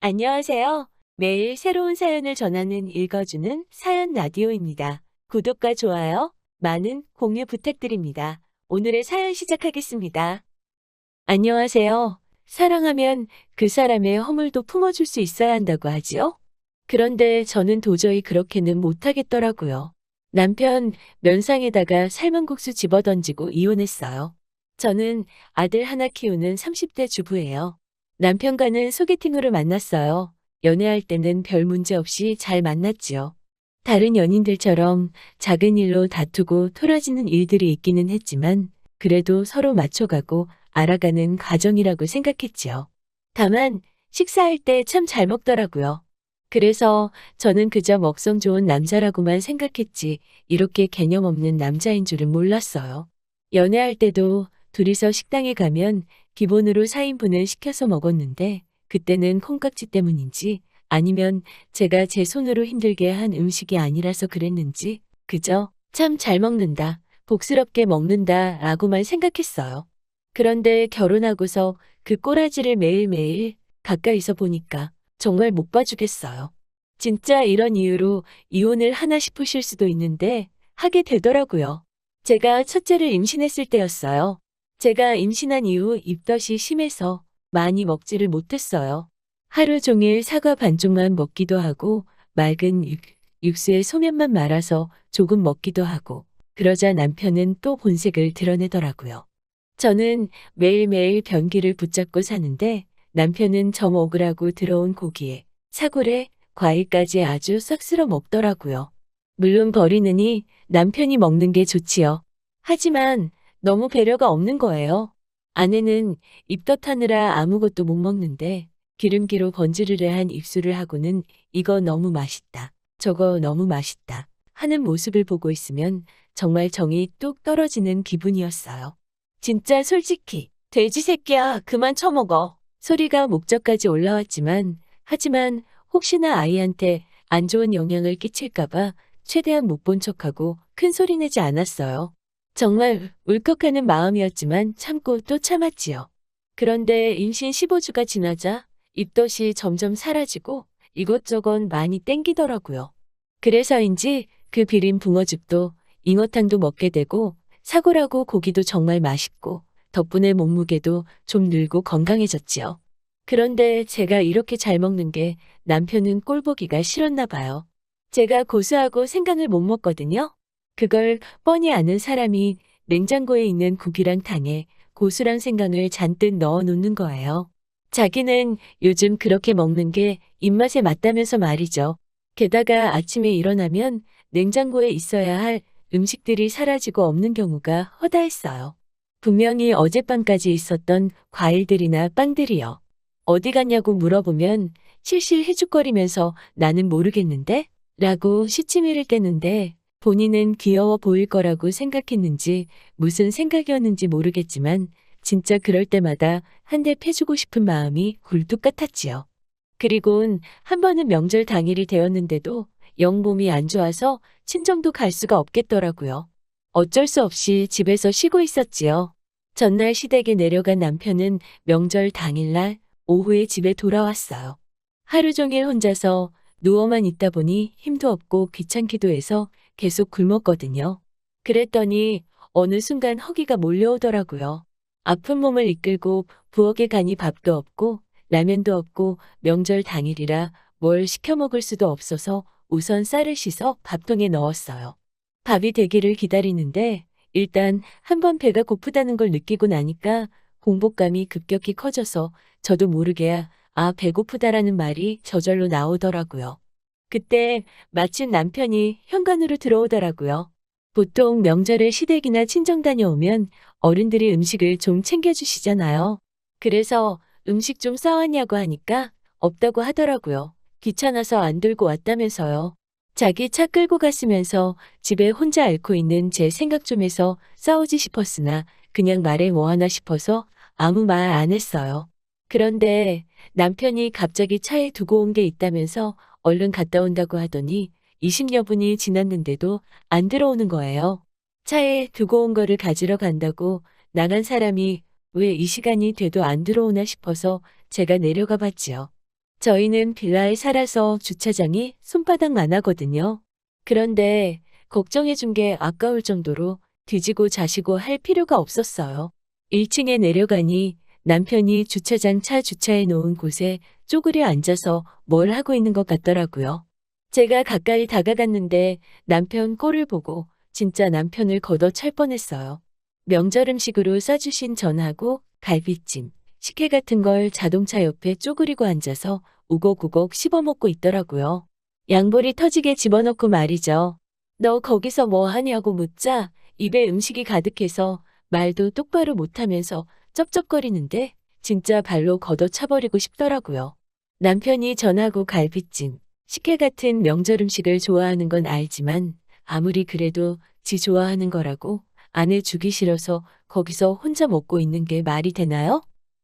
안녕하세요. 매일 새로운 사연을 전하는 읽어주는 사연 라디오입니다. 구독과 좋아요, 많은 공유 부탁드립니다. 오늘의 사연 시작하겠습니다. 안녕하세요. 사랑하면 그 사람의 허물도 품어줄 수 있어야 한다고 하지요? 그런데 저는 도저히 그렇게는 못하겠더라고요. 남편 면상에다가 삶은 국수 집어던지고 이혼했어요. 저는 아들 하나 키우는 30대 주부예요. 남편과는 소개팅으로 만났어요. 연애할 때는 별 문제 없이 잘 만났지요. 다른 연인들처럼 작은 일로 다투고 토라지는 일들이 있기는 했지만 그래도 서로 맞춰가고 알아가는 과정이라고 생각했지요. 다만 식사할 때 참 잘 먹더라고요. 그래서 저는 그저 먹성 좋은 남자라고만 생각했지 이렇게 개념 없는 남자인 줄은 몰랐어요. 연애할 때도 둘이서 식당에 가면 기본으로 4인분을 시켜서 먹었는데 그때는 콩깍지 때문인지 아니면 제가 제 손으로 힘들게 한 음식이 아니라서 그랬는지 그저 참 잘 먹는다, 복스럽게 먹는다 라고만 생각했어요. 그런데 결혼하고서 그 꼬라지를 매일매일 가까이서 보니까 정말 못 봐주겠어요. 진짜 이런 이유로 이혼을 하나 싶으실 수도 있는데 하게 되더라고요. 제가 첫째를 임신했을 때였어요. 제가 임신한 이후 입덧이 심해서 많이 먹지를 못했어요. 하루 종일 사과 반쪽만 먹기도 하고 맑은 육, 육수에 소면만 말아서 조금 먹기도 하고 그러자 남편은 또 본색을 드러내더라고요. 저는 매일매일 변기를 붙잡고 사는데 남편은 저 먹으라고 들어온 고기에 사골에 과일까지 아주 싹 쓸어 먹더라고요. 물론 버리느니 남편이 먹는 게 좋지요. 하지만 너무 배려가 없는 거예요. 아내는 입덧하느라 아무것도 못 먹는데 기름기로 번지르르한 입술을 하고는 이거 너무 맛있다. 저거 너무 맛있다. 하는 모습을 보고 있으면 정말 정이 뚝 떨어지는 기분이었어요. 진짜 솔직히 돼지 새끼야 그만 처먹어. 소리가 목젖까지 올라왔지만 하지만 혹시나 아이한테 안 좋은 영향을 끼칠까봐 최대한 못 본 척하고 큰 소리 내지 않았어요. 정말 울컥하는 마음이었지만 참고 또 참았지요. 그런데 임신 15주가 지나자 입덧이 점점 사라지고 이것저것 많이 땡기더라고요. 그래서인지 그 비린 붕어죽도 잉어탕도 먹게 되고 사골하고 고기도 정말 맛있고 덕분에 몸무게도 좀 늘고 건강해졌지요. 그런데 제가 이렇게 잘 먹는 게 남편은 꼴보기가 싫었나 봐요. 제가 고수하고 생강을 못 먹거든요. 그걸 뻔히 아는 사람이 냉장고에 있는 국이랑 탕에 고수랑 생강을 잔뜩 넣어 놓는 거예요. 자기는 요즘 그렇게 먹는 게 입맛에 맞다면서 말이죠. 게다가 아침에 일어나면 냉장고에 있어야 할 음식들이 사라지고 없는 경우가 허다했어요. 분명히 어젯밤까지 있었던 과일들이나 빵들이요. 어디 갔냐고 물어보면 실실 해죽거리면서 나는 모르겠는데? 라고 시치미를 떼는데 본인은 귀여워 보일 거라고 생각했는지 무슨 생각이었는지 모르겠지만 진짜 그럴 때마다 한 대 패주고 싶은 마음이 굴뚝 같았지요. 그리곤 한 번은 명절 당일이 되었는데도 영 몸이 안 좋아서 친정도 갈 수가 없겠더라고요. 어쩔 수 없이 집에서 쉬고 있었지요. 전날 시댁에 내려간 남편은 명절 당일날 오후에 집에 돌아왔어요. 하루 종일 혼자서 누워만 있다 보니 힘도 없고 귀찮기도 해서 계속 굶었거든요. 그랬더니 어느 순간 허기가 몰려오더라고요. 아픈 몸을 이끌고 부엌에 가니 밥도 없고 라면도 없고 명절 당일이라 뭘 시켜 먹을 수도 없어서 우선 쌀을 씻어 밥통에 넣었어요. 밥이 되기를 기다리는데 일단 한 번 배가 고프다는 걸 느끼고 나니까 공복감이 급격히 커져서 저도 모르게 아 배고프다라는 말이 저절로 나오더라고요. 그때 마침 남편이 현관으로 들어오더라고요. 보통 명절에 시댁이나 친정 다녀오면 어른들이 음식을 좀 챙겨주시잖아요. 그래서 음식 좀 싸왔냐고 하니까 없다고 하더라고요. 귀찮아서 안 들고 왔다면서요. 자기 차 끌고 갔으면서 집에 혼자 앓고 있는 제 생각 좀 해서 싸우지 싶었으나 그냥 말해 뭐 하나 싶어서 아무 말 안 했어요. 그런데 남편이 갑자기 차에 두고 온 게 있다면서 얼른 갔다 온다고 하더니 20여 분이 지났는데도 안 들어오는 거예요. 차에 두고 온 거를 가지러 간다고 나간 사람이 왜 이 시간이 돼도 안 들어오나 싶어서 제가 내려가 봤지요. 저희는 빌라에 살아서 주차장이 손바닥만 하거든요. 그런데 걱정해 준 게 아까울 정도로 뒤지고 자시고 할 필요가 없었어요. 1층에 내려가니 남편이 주차장 차 주차해 놓은 곳에 쪼그려 앉아서 뭘 하고 있는 것 같더라고요. 제가 가까이 다가갔는데 남편 꼴을 보고 진짜 남편을 걷어 찰 뻔했어요. 명절 음식으로 싸주신 전하고 갈비찜, 식혜 같은 걸 자동차 옆에 쪼그리고 앉아서 우걱우걱 씹어먹고 있더라고요. 양볼이 터지게 집어넣고 말이죠. 너 거기서 뭐 하냐고 묻자 입에 음식이 가득해서 말도 똑바로 못하면서 쩝쩝거리는데 진짜 발로 걷어 차버리고 싶더라고요. 남편이 전하고 갈비찜, 식혜 같은 명절 음식을 좋아하는 건 알지만 아무리 그래도 지 좋아하는 거라고 아내 주기 싫어서 거기서 혼자 먹고 있는 게 말이 되나요?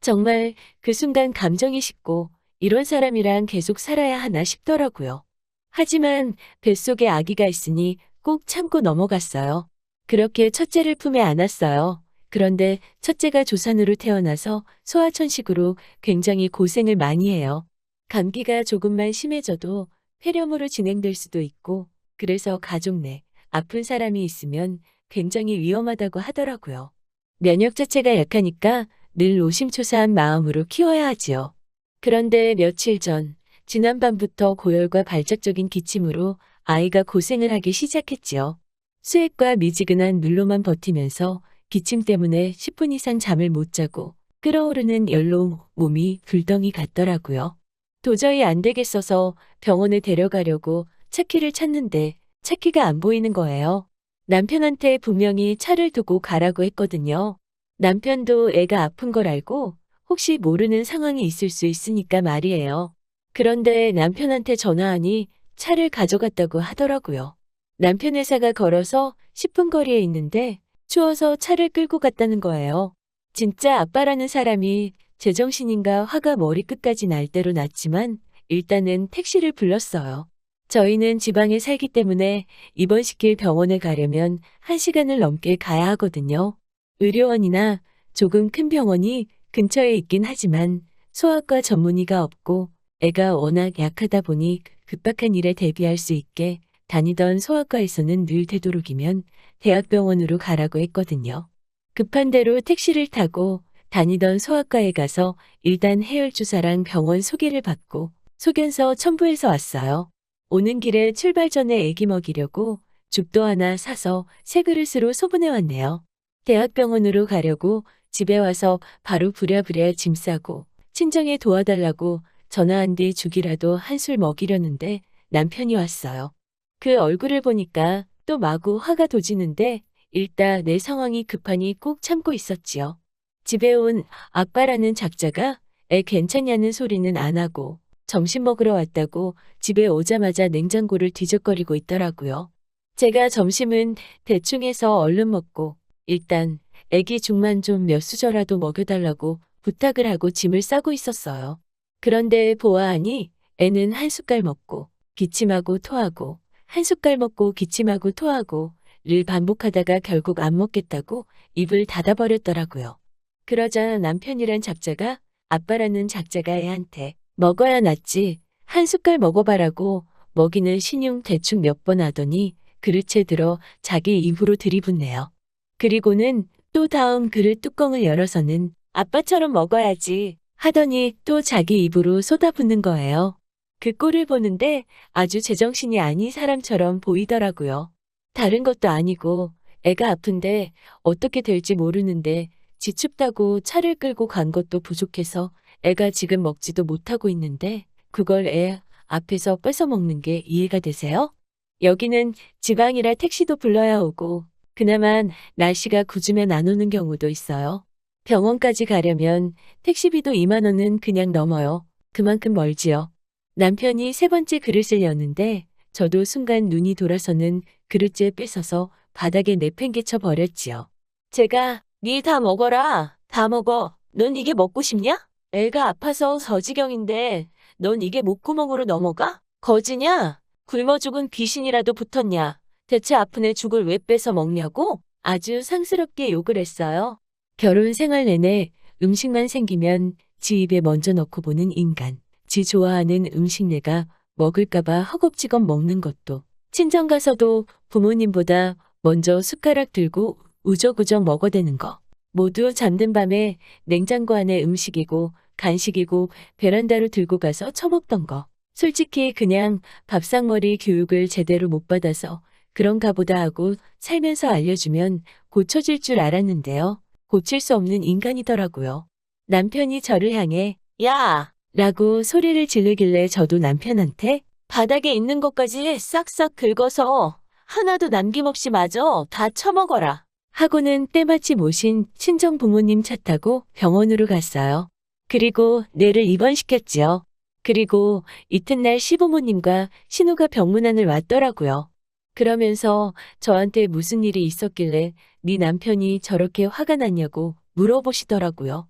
정말 그 순간 감정이 식고 이런 사람이랑 계속 살아야 하나 싶더라고요. 하지만 뱃속에 아기가 있으니 꼭 참고 넘어갔어요. 그렇게 첫째를 품에 안았어요. 그런데 첫째가 조산으로 태어나서 소아천식으로 굉장히 고생을 많이 해요. 감기가 조금만 심해져도 폐렴으로 진행될 수도 있고 그래서 가족 내 아픈 사람이 있으면 굉장히 위험하다고 하더라고요. 면역 자체가 약하니까 늘 노심초사한 마음으로 키워야 하지요. 그런데 며칠 전 지난밤부터 고열과 발작적인 기침으로 아이가 고생을 하기 시작했지요. 수액과 미지근한 물로만 버티면서 기침 때문에 10분 이상 잠을 못 자고 끓어오르는 열로 몸이 불덩이 같더라고요. 도저히 안 되겠어서 병원에 데려가려고 차키를 찾는데 차키가 안 보이는 거예요. 남편한테 분명히 차를 두고 가라고 했거든요. 남편도 애가 아픈 걸 알고 혹시 모르는 상황이 있을 수 있으니까 말이에요. 그런데 남편한테 전화하니 차를 가져갔다고 하더라고요. 남편 회사가 걸어서 10분 거리에 있는데 추워서 차를 끌고 갔다는 거예요. 진짜 아빠라는 사람이 제정신인가 화가 머리끝까지 날 대로 났지만 일단은 택시를 불렀어요. 저희는 지방에 살기 때문에 입원시킬 병원에 가려면 1시간을 넘게 가야 하거든요. 의료원이나 조금 큰 병원이 근처에 있긴 하지만 소아과 전문의가 없고 애가 워낙 약하다 보니 급박한 일에 대비할 수 있게 다니던 소아과에서는 늘 되도록이면 대학병원으로 가라고 했거든요. 급한 대로 택시를 타고 다니던 소아과에 가서 일단 해열 주사랑 병원 소개를 받고 소견서 첨부해서 왔어요. 오는 길에 출발 전에 애기 먹이려고 죽도 하나 사서 새 그릇으로 소분해 왔네요. 대학병원으로 가려고 집에 와서 바로 부랴부랴 짐 싸고 친정에 도와달라고 전화한 뒤 죽이라도 한술 먹이려는데 남편이 왔어요. 그 얼굴을 보니까 또 마구 화가 도지는데 일단 내 상황이 급하니 꼭 참고 있었지요. 집에 온 아빠라는 작자가 애 괜찮냐는 소리는 안 하고 점심 먹으러 왔다고 집에 오자마자 냉장고를 뒤적거리고 있더라고요. 제가 점심은 대충 해서 얼른 먹고 일단 애기 죽만 좀 몇 수저라도 먹여달라고 부탁을 하고 짐을 싸고 있었어요. 그런데 보아하니 애는 한 숟갈 먹고 기침하고 토하고 한 숟갈 먹고 기침하고 토하고 를 반복하다가 결국 안 먹겠다고 입을 닫아버렸더라고요. 그러자 남편이란 작자가 아빠라는 작자가 애한테 먹어야 낫지 한 숟갈 먹어봐라고 먹이는 신용 대충 몇 번 하더니 그릇에 들어 자기 입으로 들이붓네요. 그리고는 또 다음 그릇 뚜껑을 열어서는 아빠처럼 먹어야지 하더니 또 자기 입으로 쏟아붓는 거예요. 그 꼴을 보는데 아주 제정신이 아닌 사람처럼 보이더라고요. 다른 것도 아니고 애가 아픈데 어떻게 될지 모르는데 지춥다고 차를 끌고 간 것도 부족해서 애가 지금 먹지도 못하고 있는데 그걸 애 앞에서 뺏어 먹는 게 이해가 되세요? 여기는 지방이라 택시도 불러야 오고 그나마 날씨가 궂으면 안 오는 경우도 있어요. 병원까지 가려면 택시비도 2만 원은 그냥 넘어요. 그만큼 멀지요. 남편이 세 번째 그릇을 여는데 저도 순간 눈이 돌아서는 그릇째 뺏어서 바닥에 내팽개쳐 버렸지요. 제가 니 다 먹어라. 다 먹어. 넌 이게 먹고 싶냐? 애가 아파서 서지경인데 넌 이게 목구멍으로 넘어가? 거지냐? 굶어 죽은 귀신이라도 붙었냐? 대체 아픈 애 죽을 왜 뺏어 먹냐고? 아주 상스럽게 욕을 했어요. 결혼 생활 내내 음식만 생기면 지 입에 먼저 넣고 보는 인간. 지 좋아하는 음식 내가 먹을까봐 허겁지겁 먹는 것도 친정 가서도 부모님보다 먼저 숟가락 들고 우적우적 먹어대는 거. 모두 잠든 밤에 냉장고 안에 음식이고 간식이고 베란다로 들고 가서 처먹던 거. 솔직히 그냥 밥상머리 교육을 제대로 못 받아서 그런가 보다 하고 살면서 알려주면 고쳐질 줄 알았는데요. 고칠 수 없는 인간이더라고요. 남편이 저를 향해 야! 라고 소리를 지르길래 저도 남편한테 바닥에 있는 것까지 싹싹 긁어서 하나도 남김없이 마저 다 처먹어라. 하고는 때마침 오신 친정 부모님 차 타고 병원으로 갔어요. 그리고 뇌를 입원시켰지요. 그리고 이튿날 시부모님과 신우가 병문안을 왔더라고요. 그러면서 저한테 무슨 일이 있었길래 네 남편이 저렇게 화가 났냐고 물어보시더라고요.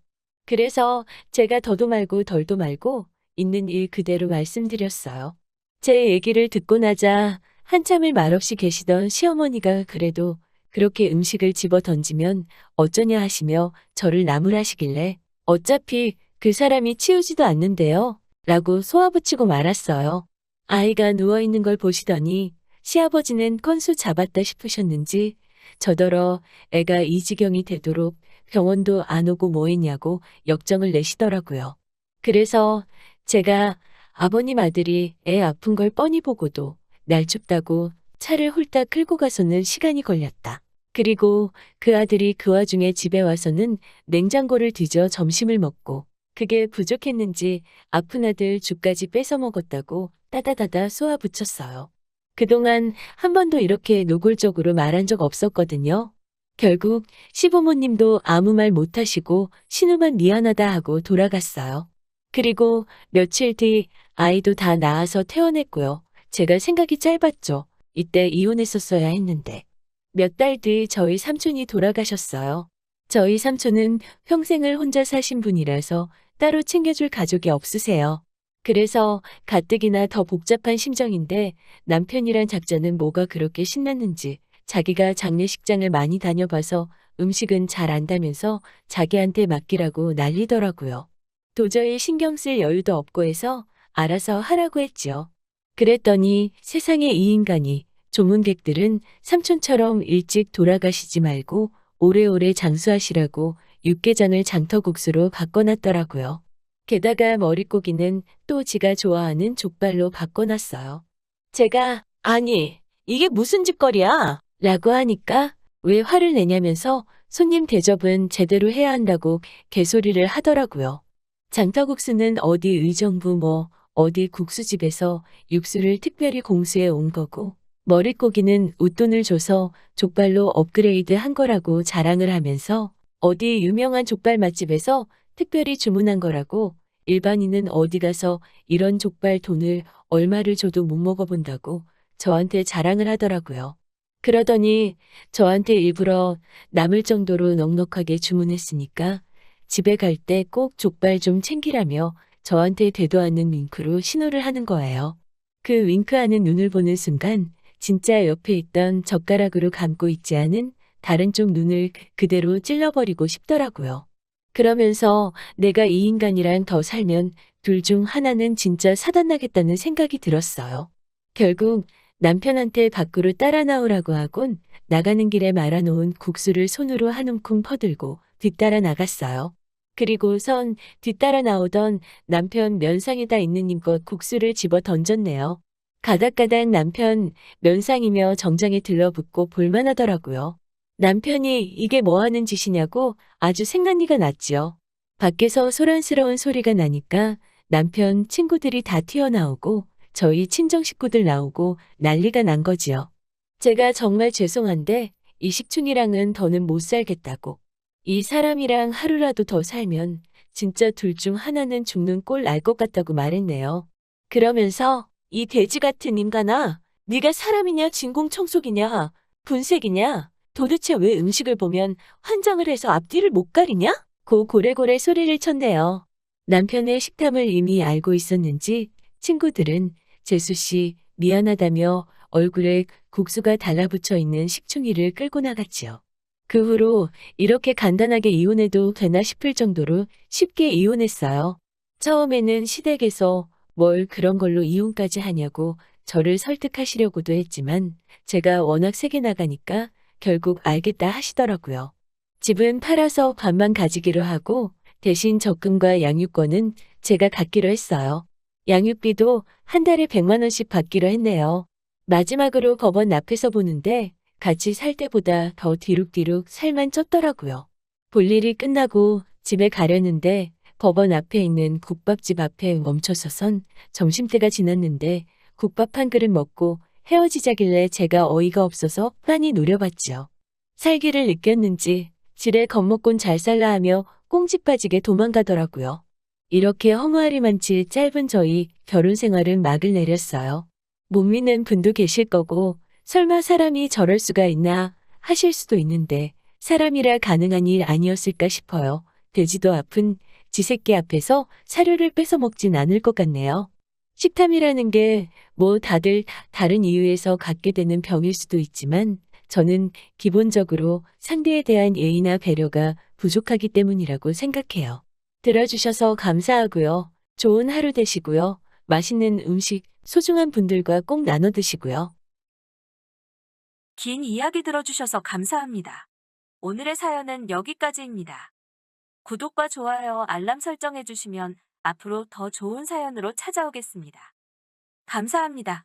그래서 제가 더도 말고 덜도 말고 있는 일 그대로 말씀드렸어요. 제 얘기를 듣고 나자 한참을 말없이 계시던 시어머니가 그래도 그렇게 음식을 집어 던지면 어쩌냐 하시며 저를 나무라시길래 어차피 그 사람이 치우지도 않는데요. 라고 쏘아붙이고 말았어요. 아이가 누워있는 걸 보시더니 시아버지는 건수 잡았다 싶으셨는지 저더러 애가 이 지경이 되도록 병원도 안 오고 뭐 했냐고 역정을 내시더라고요. 그래서 제가 아버님 아들이 애 아픈 걸 뻔히 보고도 날 춥다고 차를 홀딱 끌고 가서는 시간이 걸렸다. 그리고 그 아들이 그 와중에 집에 와서는 냉장고를 뒤져 점심을 먹고 그게 부족했는지 아픈 아들 죽까지 뺏어 먹었다고 따다다다 쏘아 붙였어요. 그동안 한 번도 이렇게 노골적으로 말한 적 없었거든요. 결국 시부모님도 아무 말 못하시고 신우만 미안하다 하고 돌아갔어요. 그리고 며칠 뒤 아이도 다 낳아서 퇴원했고요. 제가 생각이 짧았죠. 이때 이혼했었어야 했는데. 몇 달 뒤 저희 삼촌이 돌아가셨어요. 저희 삼촌은 평생을 혼자 사신 분이라서 따로 챙겨줄 가족이 없으세요. 그래서 가뜩이나 더 복잡한 심정인데 남편이란 작자는 뭐가 그렇게 신났는지 자기가 장례식장을 많이 다녀봐서 음식은 잘 안다면서 자기한테 맡기라고 난리더라고요. 도저히 신경 쓸 여유도 없고 해서 알아서 하라고 했지요. 그랬더니 세상에 이 인간이 조문객들은 삼촌처럼 일찍 돌아가시지 말고 오래오래 장수하시라고 육개장을 장터국수로 바꿔놨더라고요. 게다가 머릿고기는 또 지가 좋아하는 족발로 바꿔놨어요. 제가 아니 이게 무슨 짓거리야? 라고 하니까 왜 화를 내냐면서 손님 대접은 제대로 해야 한다고 개소리를 하더라고요. 장터국수는 어디 의정부 뭐 어디 국수집에서 육수를 특별히 공수해 온 거고 머릿고기는 웃돈을 줘서 족발로 업그레이드 한 거라고 자랑을 하면서 어디 유명한 족발 맛집에서 특별히 주문한 거라고 일반인은 어디 가서 이런 족발 돈을 얼마를 줘도 못 먹어본다고 저한테 자랑을 하더라고요. 그러더니 저한테 일부러 남을 정도로 넉넉하게 주문했으니까 집에 갈 때 꼭 족발 좀 챙기라며 저한테 되도 않는 윙크로 신호를 하는 거예요. 그 윙크하는 눈을 보는 순간 진짜 옆에 있던 젓가락으로 감고 있지 않은 다른 쪽 눈을 그대로 찔러버리고 싶더라고요. 그러면서 내가 이 인간이랑 더 살면 둘 중 하나는 진짜 사단나겠다는 생각이 들었어요. 결국 남편한테 밖으로 따라 나오라고 하곤 나가는 길에 말아놓은 국수를 손으로 한 움큼 퍼들고 뒤따라 나갔어요. 그리고선 뒤따라 나오던 남편 면상에다 있는 힘껏 국수를 집어 던졌네요. 가닥가닥 남편 면상이며 정장에 들러붙고 볼만하더라고요. 남편이 이게 뭐 하는 짓이냐고 아주 생난리가 났지요. 밖에서 소란스러운 소리가 나니까 남편 친구들이 다 튀어나오고 저희 친정 식구들 나오고 난리가 난 거지요. 제가 정말 죄송한데 이 식충이랑은 더는 못 살겠다고. 이 사람이랑 하루라도 더 살면 진짜 둘 중 하나는 죽는 꼴날것 같다고 말했네요. 그러면서 이 돼지 같은 인간아, 네가 사람이냐 진공청소기냐 분색이냐 도대체 왜 음식을 보면 환장을 해서 앞뒤를 못 가리냐? 고 고래고래 소리를 쳤네요. 남편의 식탐을 이미 알고 있었는지 친구들은 재수 씨 미안하다며 얼굴에 국수가 달라붙어 있는 식충이를 끌고 나갔지요. 그 후로 이렇게 간단하게 이혼해도 되나 싶을 정도로 쉽게 이혼했어요. 처음에는 시댁에서 뭘 그런 걸로 이혼까지 하냐고 저를 설득하시려고도 했지만 제가 워낙 세게 나가니까 결국 알겠다 하시더라고요. 집은 팔아서 반만 가지기로 하고 대신 적금과 양육권은 제가 갖기로 했어요. 양육비도 한 달에 100만 원씩 받기로 했네요. 마지막으로 법원 앞에서 보는데 같이 살 때보다 더 뒤룩뒤룩 살만 쪘더라고요. 볼일이 끝나고 집에 가려는데 법원 앞에 있는 국밥집 앞에 멈춰서선 점심때가 지났는데 국밥 한 그릇 먹고 헤어지자길래 제가 어이가 없어서 빤히 노려봤지요. 살기를 느꼈는지 지레 겁먹곤 잘 살라 하며 꽁지 빠지게 도망가더라고요. 이렇게 허무하리만치 짧은 저희 결혼 생활은 막을 내렸어요. 못 믿는 분도 계실 거고 설마 사람이 저럴 수가 있나 하실 수도 있는데 사람이라 가능한 일 아니었을까 싶어요. 돼지도 아픈 지새끼 앞에서 사료를 뺏어 먹진 않을 것 같네요. 식탐이라는 게 뭐 다들 다른 이유에서 갖게 되는 병일 수도 있지만 저는 기본적으로 상대에 대한 예의나 배려가 부족하기 때문이라고 생각해요. 들어주셔서 감사하고요. 좋은 하루 되시고요. 맛있는 음식 소중한 분들과 꼭 나눠 드시고요. 긴 이야기 들어주셔서 감사합니다. 오늘의 사연은 여기까지입니다. 구독과 좋아요, 알람 설정해주시면 앞으로 더 좋은 사연으로 찾아오겠습니다. 감사합니다.